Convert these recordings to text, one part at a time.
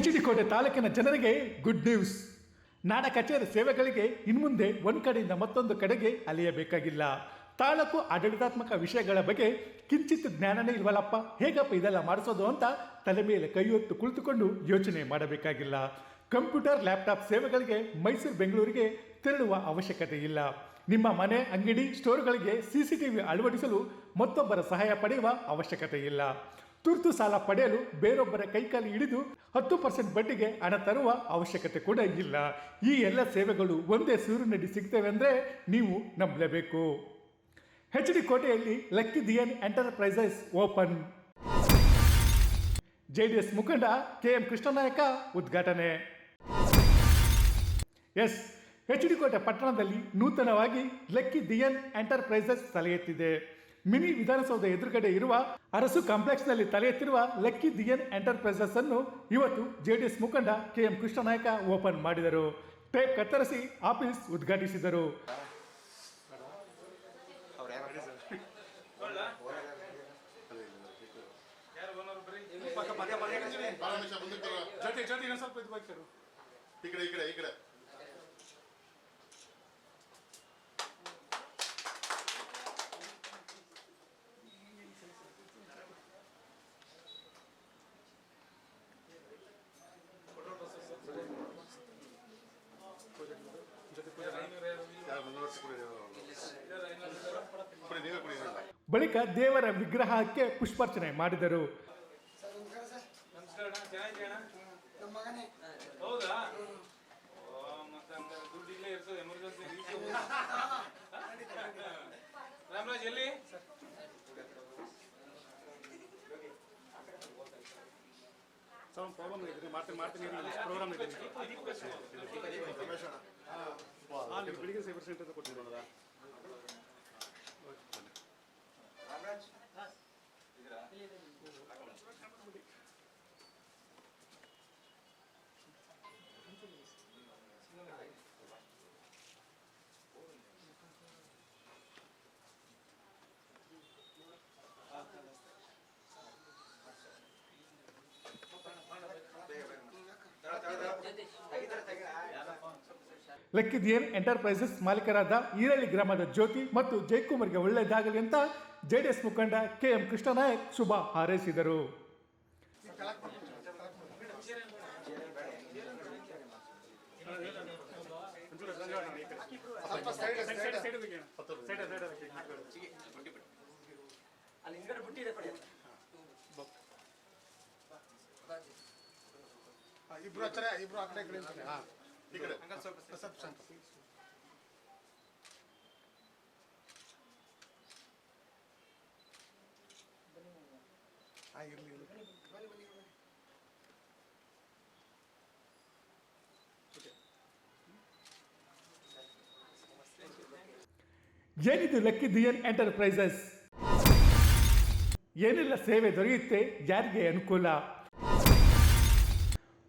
H D ಕೋಟೆ ತಾಲೂಕಿನ ಜನರಿಗೆ ಗುಡ್ ನ್ಯೂಸ್ ನಾಡ ಕಚೇರಿ ಸೇವೆಗಳಿಗೆ ಇನ್ಮುಂದೆ ಒಂದು ಕಡೆಯಿಂದ ಮತ್ತೊಂದು ಕಡೆಗೆ ಅಲೆಯಬೇಕಾಗಿಲ್ಲ. ತಾಲೂಕು ಆಡಳಿತಾತ್ಮಕ ವಿಷಯಗಳ ಬಗ್ಗೆ ಕಿಂಚಿತ್ ಜ್ಞಾನನೇ ಇಲ್ವಲ್ಲಪ್ಪ? ಹೇಗಪ್ಪ ಇದೆಲ್ಲ ಮಾಡಿಸೋದು ಅಂತ ತಲೆ ಮೇಲೆ ಕೈಯೊತ್ತು ಕುಳಿತುಕೊಂಡು ಯೋಚನೆ ಮಾಡಬೇಕಾಗಿಲ್ಲ. ಕಂಪ್ಯೂಟರ್, ಲ್ಯಾಪ್ಟಾಪ್ ಸೇವೆಗಳಿಗೆ ಮೈಸೂರು, ಬೆಂಗಳೂರಿಗೆ ತೆರಳುವ ಅವಶ್ಯಕತೆ ಇಲ್ಲ. ನಿಮ್ಮ ಮನೆ, ಅಂಗಡಿ, ಸ್ಟೋರ್ಗಳಿಗೆ ಸಿಸಿಟಿವಿ ಅಳವಡಿಸಲು ಮತ್ತೊಬ್ಬರ ಸಹಾಯ ಪಡೆಯುವ ಅವಶ್ಯಕತೆ ಇಲ್ಲ. ತುರ್ತು ಸಾಲ ಪಡೆಯಲು ಬೇರೊಬ್ಬರ ಕೈಕಾಲು ಹಿಡಿದು ಹತ್ತು ಪರ್ಸೆಂಟ್ ಬಡ್ಡಿಗೆ ಹಣ ತರುವ ಅವಶ್ಯಕತೆ ಕೂಡ ಇಲ್ಲ. ಈ ಎಲ್ಲ ಸೇವೆಗಳು ಒಂದೇ ಸೂರಿನಡಿ ಸಿಗ್ತವೆ ಅಂದರೆ ನೀವು ನಂಬಲೇಬೇಕು. ಎಚ್ ಡಿ ಕೋಟೆಯಲ್ಲಿ ಲಕ್ಕಿ ದಿಯನ್ ಎಂಟರ್ಪ್ರೈಸಸ್ ಓಪನ್ ಜೆಡಿಎಸ್ ಮುಖಂಡ ಕೆ ಎಂ ಕೃಷ್ಣನಾಯಕ ಉದ್ಘಾಟನೆ. ಎಸ್ ಎಚ್ ಡಿ ಕೋಟೆ ಪಟ್ಟಣದಲ್ಲಿ ನೂತನವಾಗಿ ಲಕ್ಕಿ ದಿಯನ್ ಎಂಟರ್ಪ್ರೈಸಸ್ ತಲೆ ಎತ್ತಿದೆ ಮಿನಿ ವಿಧಾನಸೌಧ ಎದುರುಗಡೆ ಇರುವ ಅರಸು ಕಾಂಪ್ಲೆಕ್ಸ್ನಲ್ಲಿ ತಲೆ ಎತ್ತಿರುವ ಲಕ್ಕಿ ದಿಯನ್ ಎಂಟರ್ಪ್ರೈಸಸ್ ಅನ್ನು ಇವತ್ತು ಜೆಡಿಎಸ್ ಮುಖಂಡ ಕೆ ಎಂ ಕೃಷ್ಣನಾಯಕ ಓಪನ್ ಮಾಡಿದರು. ಟೇಪ್ ಕತ್ತರಿಸಿ ಆಫೀಸ್ ಉದ್ಘಾಟಿಸಿದರು. ಈ ಕಡೆ ಈ ಕಡೆ ಈ ಕಡೆ ಯಾರು ಮುಂದೆ ವರ್ಷ ಕುಡಿ ಕುಡಿ ನೀವೇ ಕುಡಿ ನೀವೇ. ಬಳಿಕ ದೇವರ ವಿಗ್ರಹಕ್ಕೆ ಪುಷ್ಪಾರ್ಚನೆ ಮಾಡಿದರು. ನಮಸ್ಕಾರ ಲಕ್ಕಿ ದಿಯನ್ ಎಂಟರ್ಪ್ರೈಸಸ್ ಮಾಲೀಕರಾದ ಈರಳ್ಳಿ ಗ್ರಾಮದ ಜ್ಯೋತಿ ಮತ್ತು ಜಯಕುಮಾರ್ಗೆ ಒಳ್ಳೆಯದಾಗಲಿ ಅಂತ ಜೆಡಿಎಸ್ ಮುಖಂಡ ಕೆ ಎಂ ಕೃಷ್ಣನಾಯಕ್ ಶುಭ ಹಾರೈಸಿದರು. ಇಬ್ರು ಹತ್ರ, ಇಬ್ರು ಆ ಕಡೆ ಕಡೆ ಇರ್ಲಿ ಏನಿದು ಲಕ್ಕಿ ದಿಯನ್ ಎಂಟರ್ಪ್ರೈಸಸ್ ಏನೆಲ್ಲ ಸೇವೆ ದೊರೆಯುತ್ತೆ ಯಾರಿಗೆ ಅನುಕೂಲ?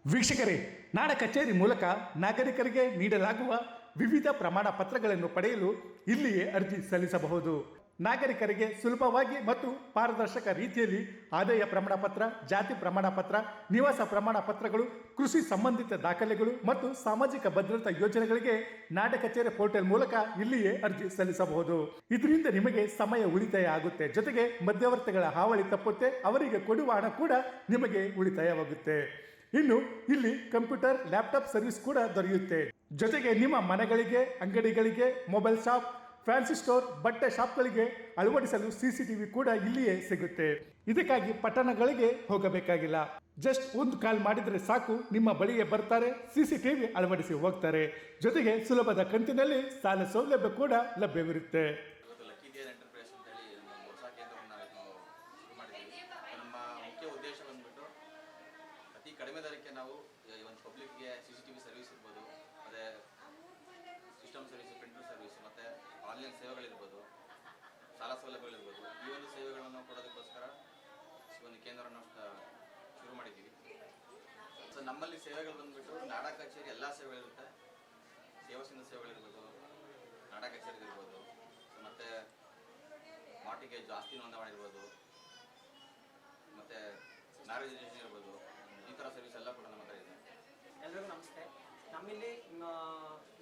ವೀಕ್ಷಕರೇ ನಾಡ ಕಚೇರಿ ಮೂಲಕ ನಾಗರಿಕರಿಗೆ ನೀಡಲಾಗುವ ವಿವಿಧ ಪ್ರಮಾಣ ಪತ್ರಗಳನ್ನು ಪಡೆಯಲು ಇಲ್ಲಿಯೇ ಅರ್ಜಿ ಸಲ್ಲಿಸಬಹುದು. ನಾಗರಿಕರಿಗೆ ಸುಲಭವಾಗಿ ಮತ್ತು ಪಾರದರ್ಶಕ ರೀತಿಯಲ್ಲಿ ಆದಾಯ ಪ್ರಮಾಣ ಪತ್ರ, ಜಾತಿ ಪ್ರಮಾಣ ಪತ್ರ, ನಿವಾಸ ಪ್ರಮಾಣ ಪತ್ರಗಳು, ಕೃಷಿ ಸಂಬಂಧಿತ ದಾಖಲೆಗಳು ಮತ್ತು ಸಾಮಾಜಿಕ ಭದ್ರತಾ ಯೋಜನೆಗಳಿಗೆ ನಾಡ ಕಚೇರಿ ಪೋರ್ಟಲ್ ಮೂಲಕ ಇಲ್ಲಿಯೇ ಅರ್ಜಿ ಸಲ್ಲಿಸಬಹುದು. ಇದರಿಂದ ನಿಮಗೆ ಸಮಯ ಉಳಿತಾಯ ಆಗುತ್ತೆ. ಜೊತೆಗೆ ಮಧ್ಯವರ್ತಿಗಳ ಹಾವಳಿ ತಪ್ಪುತ್ತೆ, ಅವರಿಗೆ ಕೊಡುವ ಹಣ ಕೂಡ ನಿಮಗೆ ಉಳಿತಾಯವಾಗುತ್ತೆ. ಇನ್ನು ಇಲ್ಲಿ ಕಂಪ್ಯೂಟರ್, ಲ್ಯಾಪ್ಟಾಪ್ ಸರ್ವಿಸ್ ಕೂಡ ದೊರೆಯುತ್ತೆ. ಜೊತೆಗೆ ನಿಮ್ಮ ಮನೆಗಳಿಗೆ, ಅಂಗಡಿಗಳಿಗೆ, ಮೊಬೈಲ್ ಶಾಪ್, ಫ್ಯಾನ್ಸಿ ಸ್ಟೋರ್, ಬಟ್ಟೆ ಶಾಪ್ಗಳಿಗೆ ಅಳವಡಿಸಲು ಸಿಸಿಟಿವಿ ಕೂಡ ಇಲ್ಲಿಯೇ ಸಿಗುತ್ತೆ. ಇದಕ್ಕಾಗಿ ಪಟ್ಟಣಗಳಿಗೆ ಹೋಗಬೇಕಾಗಿಲ್ಲ. ಜಸ್ಟ್ ಒಂದು ಕಾಲ್ ಮಾಡಿದ್ರೆ ಸಾಕು, ನಿಮ್ಮ ಬಳಿಗೆ ಬರ್ತಾರೆ, ಸಿಸಿಟಿವಿ ಅಳವಡಿಸಿ ಹೋಗ್ತಾರೆ. ಜೊತೆಗೆ ಸುಲಭದ ಕಂತಿನಲ್ಲಿ ಸಾಲ ಸೌಲಭ್ಯ ಕೂಡ ಲಭ್ಯವಿರುತ್ತೆ ಇವತ್ತು ಲಕ್ಕಿ ದಿಯರ್ ಎಂಟರ್ಪ್ರೈಸ್ ಅಂತೇಳಿ ನಮ್ಮ ಹೊಸ ಕೇಂದ್ರವನ್ನು ನಾವು ಶುರು ಮಾಡಿದ್ದೀವಿ ನಮ್ಮ ಮುಖ್ಯ ಉದ್ದೇಶ ಬಂದ್ಬಿಟ್ಟು ಅತಿ ಕಡಿಮೆ ದರಕ್ಕೆ ನಾವು ಈ ಪಬ್ಲಿಕ್ಗೆ C C T V service ಇರ್ಬೋದು, ಮತ್ತು ಸಿಸ್ಟಮ್ ಸರ್ವಿಸ್ ಪ್ರಿಂಟರ್ ಸರ್ವಿಸ್ ಮತ್ತು ಆನ್ಲೈನ್ ಸೇವೆಗಳಿರ್ಬೋದು ಸಾಲ ಸೌಲಭ್ಯಗಳಿರ್ಬೋದು. ಈ ಒಂದು ಸೇವೆಗಳನ್ನು ಕೊಡೋದಕ್ಕೋಸ್ಕರ ಒಂದು ಕೇಂದ್ರವನ್ನು ಶುರು ಮಾಡಿದ್ದೀವಿ. ಸೊ ನಮ್ಮಲ್ಲಿ ಸೇವೆಗಳು ಬಂದುಬಿಟ್ಟು ನಾಡ ಕಚೇರಿ ಎಲ್ಲ ಸೇವೆಗಳಿರುತ್ತೆ. ಸೇವಾ ಸಿಂಧು ಸೇವೆಗಳಿರ್ಬೋದು, ನಾಡ ಇರ್ಬೋದು. ಮತ್ತು ಮಾಟಿಗೆ ಜಾಸ್ತಿ ನೋಂದಣಿ ಇರ್ಬೋದು. ಮತ್ತು ಮ್ಯಾರೇಜ್ ಇರ್ಬೋದು. ಈ ಥರ ಸರ್ವಿಸ್ ಎಲ್ಲ ಕೂಡ ನಮ್ಮ ಹತ್ರ ನಮ್ಮಲ್ಲಿ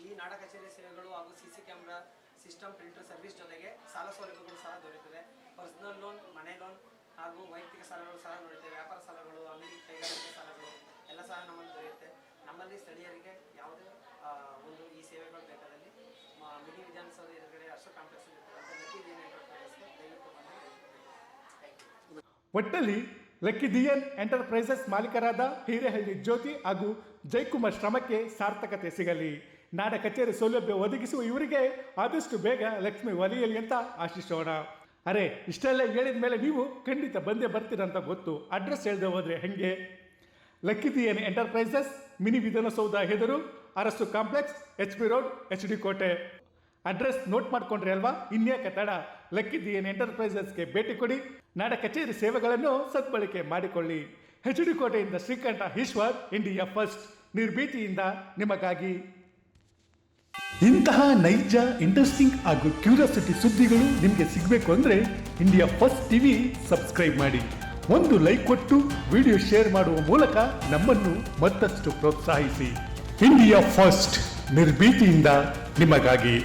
ಈ ನಾಡ ಕಚೇರಿ ಸೇವೆಗಳು ಹಾಗೂ C C camera system printer service ಜೊತೆಗೆ ಸಾಲ ಸೌಲಭ್ಯಗಳು ಸಹ ದೊರೆಯುತ್ತದೆ. ಪರ್ಸನಲ್ ಲೋನ್, ಮನೆ ಲೋನ್ ಹಾಗೂ ವೈಯಕ್ತಿಕ ಸಾಲಗಳು ಸಹ ದೊರೆಯುತ್ತೆ ವ್ಯಾಪಾರ ಸಾಲಗಳು ಆಮೇಲೆ ಕೈಗಾರಿಕೆ ಸಾಲಗಳು ಎಲ್ಲ ಸಹ ನಮ್ಮಲ್ಲಿ ದೊರೆಯುತ್ತೆ. ನಮ್ಮಲ್ಲಿ ಸ್ಥಳೀಯರಿಗೆ ಯಾವುದೇ ಒಂದು ಈ ಸೇವೆಗಳು ಬೇಕಾದಲ್ಲಿ ಮಿನಿ ವಿಧಾನಸೌಧ ಎದುರುಗಡೆ ಅಷ್ಟು ಕಾಂಪ್ಲೆಕ್ಸ್ ಇರುತ್ತೆ ದಯವಿಟ್ಟು ಒಟ್ಟಲ್ಲಿ ಲಕ್ಕಿ ದಿಯನ್ ಎಂಟರ್ಪ್ರೈಸಸ್ ಮಾಲೀಕರಾದ ಹಿರೇಹಳ್ಳಿ ಜ್ಯೋತಿ ಹಾಗೂ ಜೈಕುಮಾರ್ ಶ್ರಮಕ್ಕೆ ಸಾರ್ಥಕತೆ ಸಿಗಲಿ. ನಾಡ ಕಚೇರಿ ಸೌಲಭ್ಯ ಒದಗಿಸುವ ಇವರಿಗೆ ಆದಷ್ಟು ಬೇಗ ಲಕ್ಷ್ಮಿ ಒಲಿಯಲಿ ಅಂತ ಆಶಿಸೋಣ. ಅರೆ, ಇಷ್ಟೆಲ್ಲ ಹೇಳಿದ ಮೇಲೆ ನೀವು ಖಂಡಿತ ಬಂದೇ ಬರ್ತೀರಂತ ಗೊತ್ತು. ಅಡ್ರೆಸ್ ಹೇಳ್ದೆ ಹೋದರೆ ಹೆಂಗೆ? ಲಕ್ಕಿದಿಯನ್ enterprises mini Vidhana Soudha ಹೆದರು, Arasu complex, H P road, H D Kote. Address note ಮಾಡ್ಕೊಂಡ್ರಿ ಅಲ್ವಾ? ಇನ್ಯಾಕೆ ತಡ ಲಕ್ಕಿ ಏನು ಎಂಟರ್ಪ್ರೈಸಸ್ಗೆ ಭೇಟಿ ಕೊಡಿ. ನಾಡ ಕಚೇರಿ ಸೇವೆಗಳನ್ನು ಸದ್ಬಳಕೆ ಮಾಡಿಕೊಳ್ಳಿ. ಹೆಚ್ಡಿ ಡಿ ಕೋಟೆಯಿಂದ ಶ್ರೀಕಂಠ ಈಶ್ವರ್, ಇಂಡಿಯಾ ಫಸ್ಟ್. ನಿರ್ಭೀತಿಯಿಂದ ನಿಮಗಾಗಿ. ಇಂತಹ ನೈಜ, ಇಂಟ್ರೆಸ್ಟಿಂಗ್ ಹಾಗೂ ಕ್ಯೂರಿಯಾಸಿಟಿ ಸುದ್ದಿಗಳು ನಿಮಗೆ ಸಿಗಬೇಕು ಅಂದರೆ ಇಂಡಿಯಾ ಫಸ್ಟ್ ಟಿವಿ ಸಬ್ಸ್ಕ್ರೈಬ್ ಮಾಡಿ. ಒಂದು ಲೈಕ್ ಕೊಟ್ಟು ವಿಡಿಯೋ ಶೇರ್ ಮಾಡುವ ಮೂಲಕ ನಮ್ಮನ್ನು ಮತ್ತಷ್ಟು ಪ್ರೋತ್ಸಾಹಿಸಿ. ಇಂಡಿಯಾ ಫಸ್ಟ್, ನಿರ್ಭೀತಿಯಿಂದ ನಿಮಗಾಗಿ.